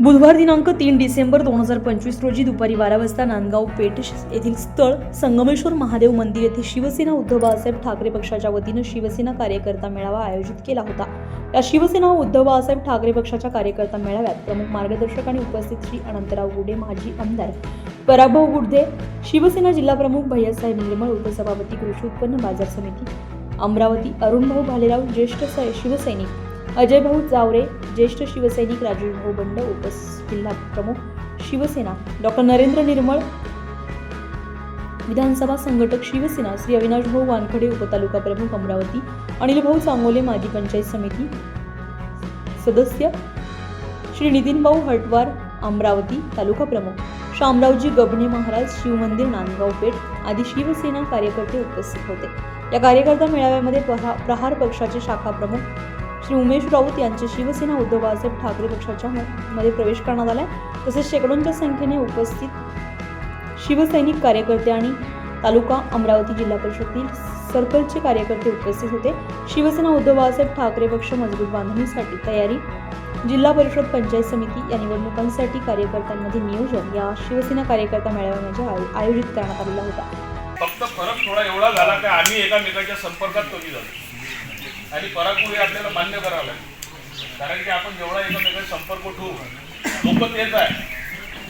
बुधवार दिनांक तीन डिसेंबर दोन हजार पंचवीस रोजी दुपारी बारा वाजता नांदगाव पेठ येथील स्थळ संगमेश्वर महादेव मंदिर येथे शिवसेना उद्धव बाळासाहेब ठाकरे पक्षाच्या वतीनं शिवसेना कार्यकर्ता मेळावा आयोजित केला होता. या शिवसेना उद्धव बाळासाहेब ठाकरे पक्षाच्या कार्यकर्ता मेळाव्यात प्रमुख मार्गदर्शक आणि उपस्थित श्री अनंतराव गुडे माजी आमदार पराभव गुडदे शिवसेना जिल्हा प्रमुख भैयासाहेब निर्मळ उपसभापती कृषी उत्पन्न बाजार समिती अमरावती अरुणभाऊ भालेराव ज्येष्ठ शिवसैनिक अजय भाऊ जावरे ज्येष्ठ शिवसैनिक राजेश बंड उपस जिल्हा प्रमुख शिवसेना डॉक्टर नरेंद्र निर्मळ विधानसभा संघटक शिवसेना श्री अविनाश भाऊ वानखडे उपतालुका प्रमुख अमरावती अनिल भाऊ सांगोले माजी पंचायत समिती सदस्य श्री नितीन भाऊ हटवार अमरावती तालुका प्रमुख शामरावजी गबणे महाराज शिवमंदिर नांदगाव पेठ आदी शिवसेना कार्यकर्ते उपस्थित होते. या कार्यकर्ता मेळाव्यामध्ये प्रहार पक्षाचे शाखा प्रमुख श्री उमेश राऊत यांचे शिवसेना उद्धव बाळासाहेब ठाकरे पक्षाच्या म- मध्ये प्रवेश करण्यात आलाय. तसेच शेकडोंच्या संख्येने उपस्थित शिवसैनिक कार्यकर्ते आणि तालुका अमरावती जिल्हा परिषदेतील सर्कलचे कार्यकर्ते उपस्थित होते. शिवसेना उद्धव बाळासाहेब ठाकरे पक्ष मजबूत बांधणीसाठी तयारी. जिल्हा परिषद पंचायत समिती या निवडणुकांसाठी कार्यकर्त्यांमध्ये नियोजन या शिवसेना कार्यकर्ता मेळाव्यामध्ये आयोजित करण्यात आलेला होता. फक्त फरक थोडा एवढा झाला की आम्ही एकामेकाच्या संपर्कात कमी झालो. आणि पराकुरी आपल्याला मान्य करावं लागेल. कारण की आपण जेवढा एकमेकांचा संपर्क ठेवू लोक तेच आहे.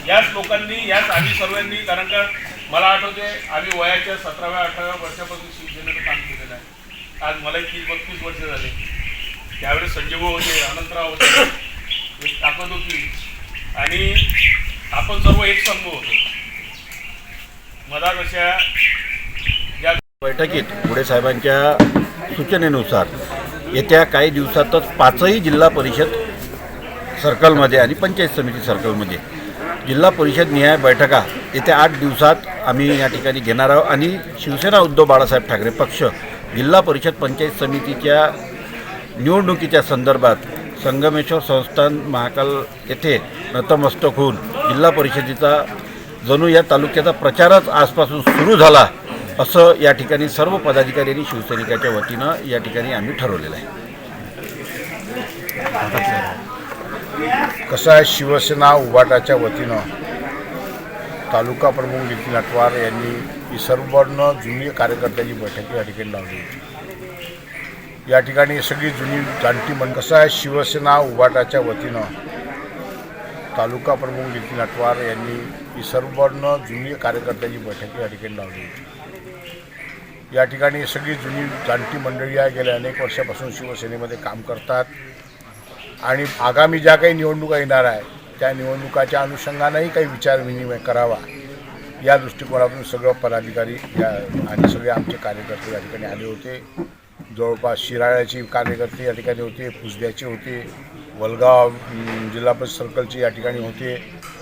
याच लोकांनी याच आम्ही सर्वांनी कारण का मला आठवते आम्ही वयाच्या सतराव्या अठराव्या वर्षापासून शिवसेनेचं काम केलेलं आहे. आज मला तीस बत्तीस वर्ष झाले. त्यावेळेस संजय होते अनंतराव होते एक ताकद होती. आणि आपण सर्व एक संघ होतो. मधात अशा या बैठकीत पुढे साहेबांच्या सूचनेनुसार येत्या काही दिवसातच पाचही जिल्हा परिषद सर्कलमध्ये आणि पंचायत समिती सर्कलमध्ये जिल्हा परिषद निहाय बैठका येत्या आठ दिवसात आम्ही या ठिकाणी घेणार आहोत. आणि शिवसेना उद्धव बाळासाहेब ठाकरे पक्ष जिल्हा परिषद पंचायत समितीच्या निवडणुकीच्या संदर्भात संगमेश्वर संस्थान महाकाल येथे नतमस्तक होऊन जिल्हा परिषदेचा जणू या तालुक्याचा प्रचारच आजपासून सुरू झाला. असं या ठिकाणी सर्व पदाधिकारी आणि शिवसैनिकाच्या वतीनं या ठिकाणी आम्ही ठरवलेलं आहे. कसं आहे शिवसेना उभाटाच्या वतीनं तालुका प्रमुख नितीन अटवार यांनी ही सर्व जुनी कार्यकर्त्यांची बैठक या ठिकाणी लावली होती. या ठिकाणी सगळी जुनी जाणती म्हण कसं आहे शिवसेना उभाटाच्या वतीनं तालुका प्रमुख नितीन अटवार यांनी ही सर्व जुनी कार्यकर्त्यांची बैठक या ठिकाणी लावली होती. या ठिकाणी सगळी जुनी जाणती मंडळी आहे गेल्या अनेक वर्षापासून शिवसेनेमध्ये काम करतात. आणि आगामी ज्या काही निवडणुका येणार आहे त्या निवडणुकाच्या अनुषंगानेही काही विचारविनिमय करावा. या दृष्टिकोनातून सगळं पदाधिकारी या आणि सगळे आमचे कार्यकर्ते या ठिकाणी आले होते. जवळपास शिराळ्याचे कार्यकर्ते या ठिकाणी होते पुसद्याचे होते वलगाव जिल्हा परिषद सर्कलचे या ठिकाणी होते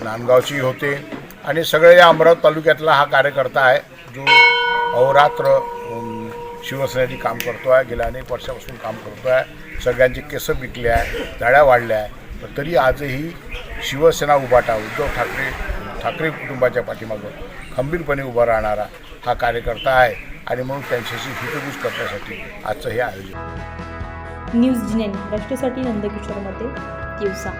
नांदगावचे होते. आणि सगळे या अमरावती तालुक्यातला हा कार्यकर्ता आहे जो अहोरात्र शिवसेनेची काम करतो आहे गेल्या अनेक वर्षापासून काम करतो आहे सगळ्यांचे केसं पिकले आहे दाड्या वाढल्या आहे. पण तरी आजही शिवसेना उभाटा उद्धव ठाकरे ठाकरे कुटुंबाच्या पाठीमागं खंबीरपणे उभा राहणारा हा कार्यकर्ता आहे आणि म्हणून त्यांच्याशी हितगुज करण्यासाठी आजचं हे आयोजन. न्यूज जिनेन महाराष्ट्रासाठी नंदकिशोर दिवसा.